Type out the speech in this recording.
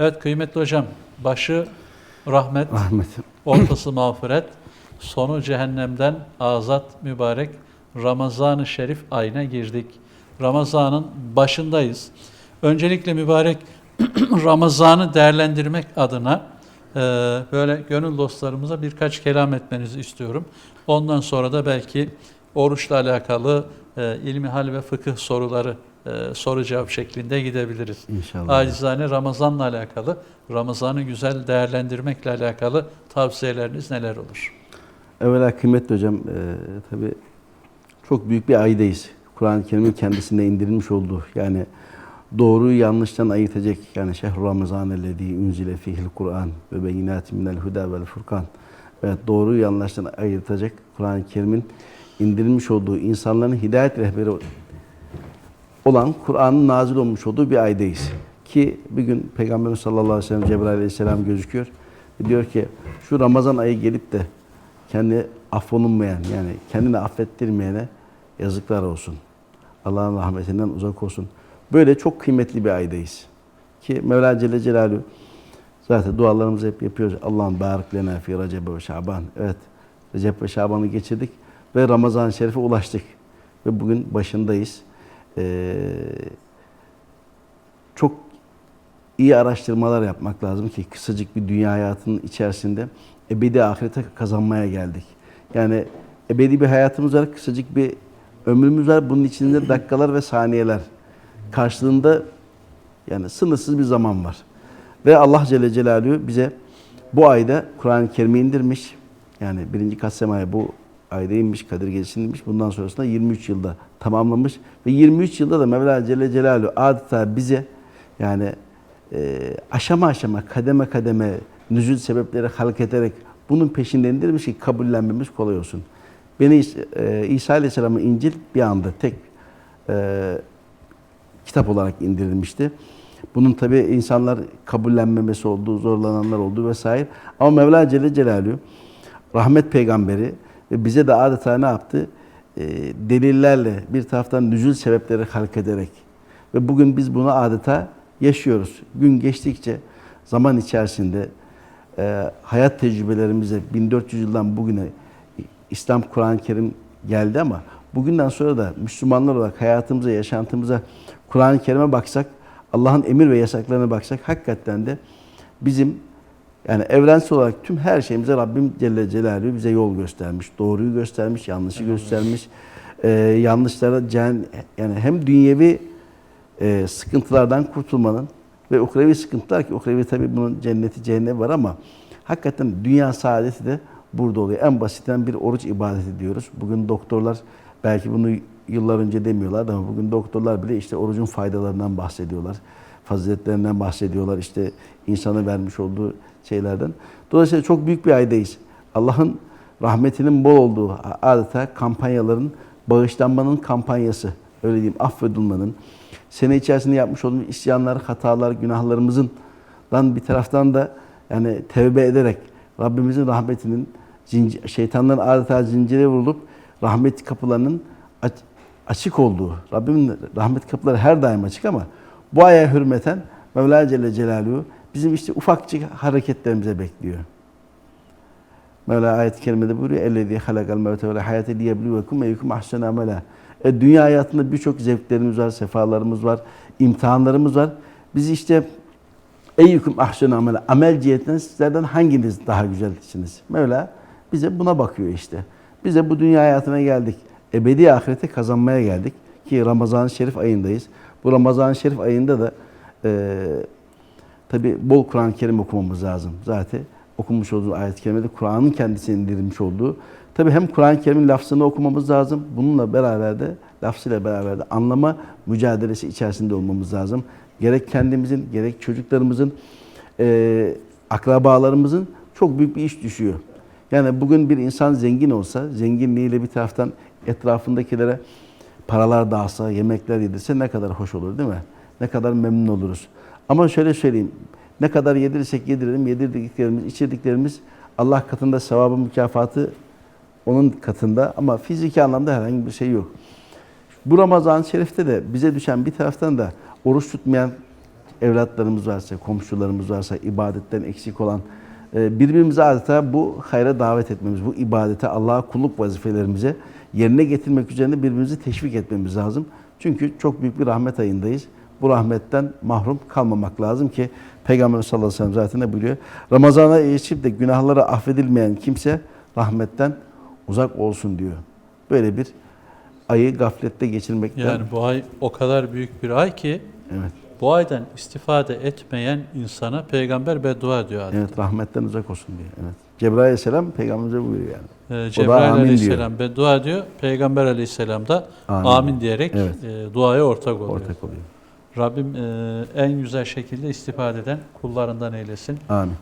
Evet kıymetli hocam, başı rahmet, Rahmet. ortası mağfiret, sonu cehennemden azat mübarek Ramazan-ı Şerif ayına girdik. Ramazan'ın başındayız. Öncelikle mübarek Ramazan'ı değerlendirmek adına e, böyle gönül dostlarımıza birkaç kelam etmenizi istiyorum. Ondan sonra da belki oruçla alakalı e, ilmihal ve fıkıh soruları e, soru cevap şeklinde gidebiliriz. İnşallah. Acizane Ramazan'la alakalı, Ramazan'ı güzel değerlendirmekle alakalı tavsiyeleriniz neler olur? Evvela kıymetli hocam, e, tabii çok büyük bir aydayız. Kur'an-ı Kerim'in kendisinde indirilmiş olduğu yani doğruyu yanlıştan ayırt edecek yani şehr Ramazan ellezî unzile fihil Kur'an ve beyinatin minel huda vel furkan. Evet doğruyu yanlıştan ayırtacak Kur'an-ı Kerim'in indirilmiş olduğu insanların hidayet rehberi olan Kur'an'ın nazil olmuş olduğu bir aydayız. Ki bir gün Peygamberimiz sallallahu aleyhi ve sellem Cebrail aleyhisselam gözüküyor. Diyor ki şu Ramazan ayı gelip de kendi affolunmayan yani kendini affettirmeyene yazıklar olsun. Allah'ın rahmetinden uzak olsun. Böyle çok kıymetli bir aydayız. Ki Mevla Celle Celaluhu zaten dualarımızı hep yapıyoruz. Allah'ım barik lena fi Recep ve Şaban. Evet Recep ve Şaban'ı geçirdik ve Ramazan-ı Şerif'e ulaştık. Ve bugün başındayız. Ee, çok iyi araştırmalar yapmak lazım ki kısacık bir dünya hayatının içerisinde ebedi ahirete kazanmaya geldik. Yani ebedi bir hayatımız var, kısacık bir ömrümüz var. Bunun içinde dakikalar ve saniyeler. Karşılığında yani sınırsız bir zaman var. Ve Allah Celle Celaluhu bize bu ayda Kur'an-ı Kerim'i indirmiş. Yani birinci Kassem ayı bu ayda inmiş, Kadir Gecesi'nde inmiş. Bundan sonrasında 23 yılda tamamlamış. Ve 23 yılda da Mevla Celle Celaluhu adeta bize yani e, aşama aşama, kademe kademe nüzul sebepleri halk ederek bunun peşinde indirmiş ki kabullenmemiz kolay olsun. Beni e, İsa Aleyhisselam'ın İncil bir anda tek e, kitap olarak indirilmişti. Bunun tabi insanlar kabullenmemesi olduğu, zorlananlar olduğu vesaire. Ama Mevla Celle Celaluhu rahmet peygamberi ve bize de adeta ne yaptı? E, delillerle bir taraftan nüzul sebepleri halk ederek ve bugün biz bunu adeta yaşıyoruz. Gün geçtikçe zaman içerisinde e, hayat tecrübelerimize 1400 yıldan bugüne İslam Kur'an-ı Kerim geldi ama bugünden sonra da Müslümanlar olarak hayatımıza, yaşantımıza Kur'an-ı Kerim'e baksak, Allah'ın emir ve yasaklarına baksak hakikaten de bizim yani evrensel olarak tüm her şeyimize Rabbim Celle Celaluhu bize yol göstermiş. Doğruyu göstermiş, yanlışı göstermiş. Ee, yanlışlara cehen, yani hem dünyevi e, sıkıntılardan kurtulmanın ve ukrevi sıkıntılar ki ukrevi tabi bunun cenneti cehennemi var ama hakikaten dünya saadeti de burada oluyor. En basitten bir oruç ibadeti diyoruz. Bugün doktorlar belki bunu yıllar önce demiyorlar ama bugün doktorlar bile işte orucun faydalarından bahsediyorlar. Faziletlerinden bahsediyorlar. işte insana vermiş olduğu şeylerden. Dolayısıyla çok büyük bir aydayız. Allah'ın rahmetinin bol olduğu adeta kampanyaların bağışlanmanın kampanyası öyle diyeyim affedilmenin sene içerisinde yapmış olduğumuz isyanlar, hatalar, günahlarımızın dan bir taraftan da yani tevbe ederek Rabbimizin rahmetinin şeytanların adeta zincire vurulup rahmet kapılarının açık olduğu, Rabbimin rahmet kapıları her daim açık ama bu aya hürmeten Mevla Celle Celaluhu bizim işte ufakçık hareketlerimize bekliyor. Mevla ayet-i kerimede buyuruyor. اَلَّذ۪ي خَلَقَ الْمَوْتَ وَالْحَيَاةَ لِيَبْلُوَكُمْ اَيُّكُمْ اَحْسَنَ عَمَلًا e, Dünya hayatında birçok zevklerimiz var, sefalarımız var, imtihanlarımız var. Biz işte eyyukum ahsenu amel amel cihetinden sizlerden hanginiz daha güzelsiniz? Mevla bize buna bakıyor işte. Bize bu dünya hayatına geldik. Ebedi ahirete kazanmaya geldik. Ki Ramazan-ı Şerif ayındayız. Bu Ramazan-ı Şerif ayında da e, tabi bol Kur'an-ı Kerim okumamız lazım. Zaten okunmuş olduğu ayet-i kerimede Kur'an'ın kendisine indirilmiş olduğu. Tabi hem Kur'an-ı Kerim'in lafzını okumamız lazım. Bununla beraber de lafzıyla beraber de anlama mücadelesi içerisinde olmamız lazım. Gerek kendimizin, gerek çocuklarımızın, e, akrabalarımızın çok büyük bir iş düşüyor. Yani bugün bir insan zengin olsa, zenginliğiyle bir taraftan etrafındakilere paralar dağılsa, yemekler yedirse ne kadar hoş olur değil mi? Ne kadar memnun oluruz. Ama şöyle söyleyeyim, ne kadar yedirirsek yedirelim, yedirdiklerimiz, içirdiklerimiz Allah katında sevabı, mükafatı onun katında ama fiziki anlamda herhangi bir şey yok. Bu Ramazan-ı Şerif'te de bize düşen bir taraftan da oruç tutmayan evlatlarımız varsa, komşularımız varsa, ibadetten eksik olan e, birbirimize adeta bu hayra davet etmemiz, bu ibadete, Allah'a kulluk vazifelerimize yerine getirmek üzerine birbirimizi teşvik etmemiz lazım. Çünkü çok büyük bir rahmet ayındayız. Bu rahmetten mahrum kalmamak lazım ki Peygamber sallallahu aleyhi ve sellem zaten ne buyuruyor? Ramazana erişip de günahları affedilmeyen kimse rahmetten uzak olsun diyor. Böyle bir ayı gaflette geçirmekten Yani bu ay o kadar büyük bir ay ki evet, bu aydan istifade etmeyen insana peygamber beddua ediyor adeta. evet rahmetten uzak olsun diyor. Evet. Cebrail aleyhisselam peygamberimize buyuruyor yani. Ee, Cebrail aleyhisselam beddua ediyor. Peygamber aleyhisselam da amin, Amin. diyerek Evet. e, duaya ortak oluyor. Ortak oluyor. Rabbim e, en güzel şekilde istifade eden kullarından eylesin. Amin.